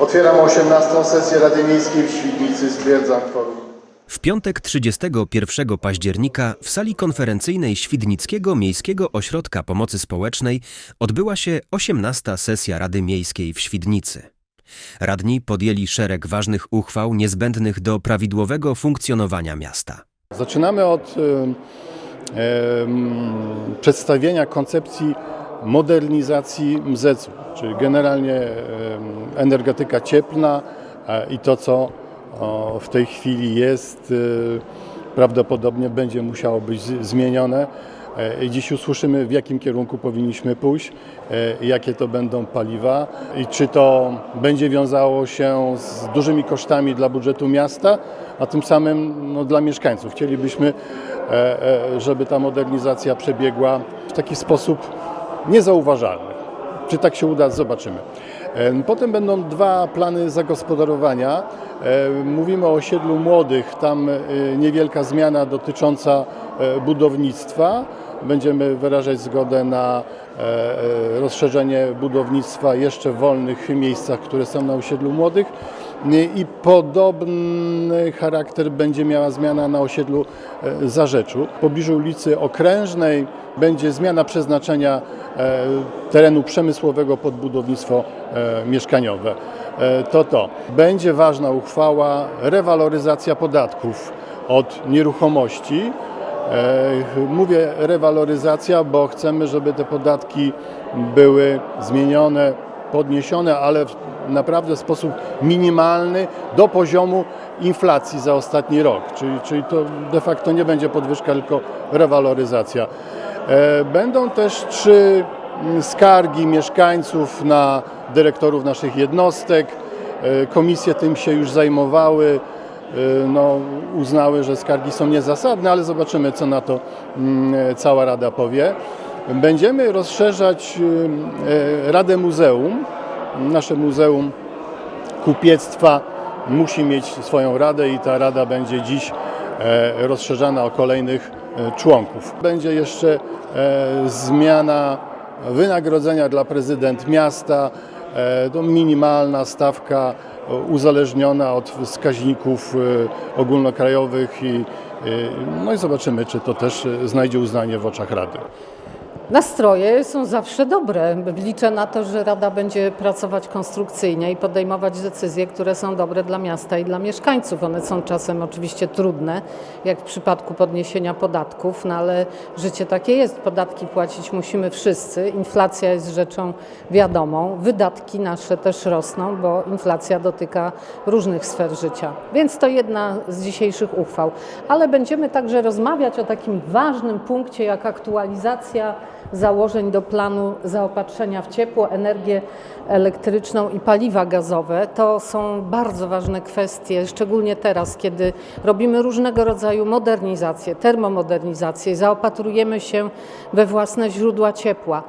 Otwieram 18. sesję Rady Miejskiej w Świdnicy. Stwierdzam kworum. W piątek 31 października w sali konferencyjnej Świdnickiego Miejskiego Ośrodka Pomocy Społecznej odbyła się 18. sesja Rady Miejskiej w Świdnicy. Radni podjęli szereg ważnych uchwał niezbędnych do prawidłowego funkcjonowania miasta. Zaczynamy od przedstawienia koncepcji modernizacji MZC-u, czyli generalnie energetyka cieplna i to, co w tej chwili jest, e, prawdopodobnie będzie musiało być zmienione. E, dziś usłyszymy, w jakim kierunku powinniśmy pójść, e, jakie to będą paliwa i czy to będzie wiązało się z dużymi kosztami dla budżetu miasta, a tym samym no, dla mieszkańców. Chcielibyśmy, e, żeby ta modernizacja przebiegła w taki sposób niezauważalny. Czy tak się uda, zobaczymy. Potem będą dwa plany zagospodarowania. Mówimy o osiedlu młodych, tam e, niewielka zmiana dotycząca e, budownictwa. Będziemy wyrażać zgodę na e, rozszerzenie budownictwa jeszcze w wolnych miejscach, które są na osiedlu młodych. I podobny charakter będzie miała zmiana na osiedlu e, Zarzeczu. W pobliżu ulicy Okrężnej będzie zmiana przeznaczenia e, terenu przemysłowego pod budownictwo mieszkaniowe. To to. Będzie ważna uchwała, rewaloryzacja podatków od nieruchomości. Mówię rewaloryzacja, bo chcemy, żeby te podatki były zmienione, podniesione, ale naprawdę w sposób minimalny do poziomu inflacji za ostatni rok. Czyli, czyli to de facto nie będzie podwyżka, tylko rewaloryzacja. E, Będą też trzy mm, skargi mieszkańców na dyrektorów naszych jednostek. E, Komisje tym się już zajmowały y, no, uznały, że skargi są niezasadne, ale zobaczymy, co na to mm, cała Rada powie. Będziemy rozszerzać y, y, Radę Muzeum. Nasze Muzeum Kupiectwa musi mieć swoją radę i ta rada będzie dziś e, rozszerzana o kolejnych e, członków. Będzie jeszcze e, zmiana wynagrodzenia dla prezydent miasta. To minimalna stawka uzależniona od wskaźników ogólnokrajowych i, no i zobaczymy, czy to też znajdzie uznanie w oczach Rady. Nastroje są zawsze dobre. Liczę na to, że Rada będzie pracować konstrukcyjnie i podejmować decyzje, które są dobre dla miasta i dla mieszkańców. One są czasem oczywiście trudne, jak w przypadku podniesienia podatków, no ale życie takie jest. Podatki płacić musimy wszyscy. Inflacja jest rzeczą wiadomą. Wydatki nasze też rosną, bo inflacja dotyka różnych sfer życia. Więc to jedna z dzisiejszych uchwał. Ale będziemy także rozmawiać o takim ważnym punkcie, jak aktualizacja założeń do planu zaopatrzenia w ciepło, energię elektryczną i paliwa gazowe. To są bardzo ważne kwestie, szczególnie teraz, kiedy robimy różnego rodzaju modernizacje, termomodernizacje, zaopatrujemy się we własne źródła ciepła.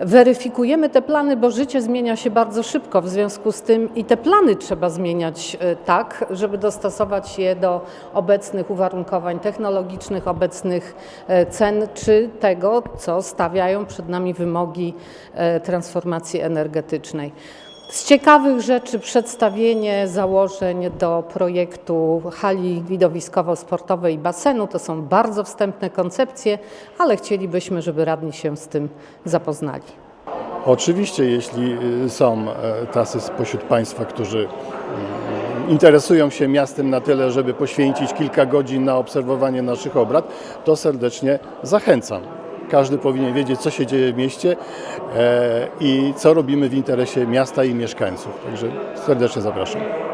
Weryfikujemy te plany, bo życie zmienia się bardzo szybko, w związku z tym i te plany trzeba zmieniać e, tak, żeby dostosować je do obecnych uwarunkowań technologicznych, obecnych e, cen, czy tego, co stawiają przed nami wymogi e, transformacji energetycznej. Z ciekawych rzeczy przedstawienie założeń do projektu hali widowiskowo-sportowej i basenu. To są bardzo wstępne koncepcje, ale chcielibyśmy, żeby radni się z tym zapoznali. Oczywiście, jeśli y, są e, tacy spośród Państwa, którzy mm, interesują się miastem na tyle, żeby poświęcić kilka godzin na obserwowanie naszych obrad, to serdecznie zachęcam. Każdy powinien wiedzieć, co się dzieje w mieście e, i co robimy w interesie miasta i mieszkańców. Także serdecznie zapraszam.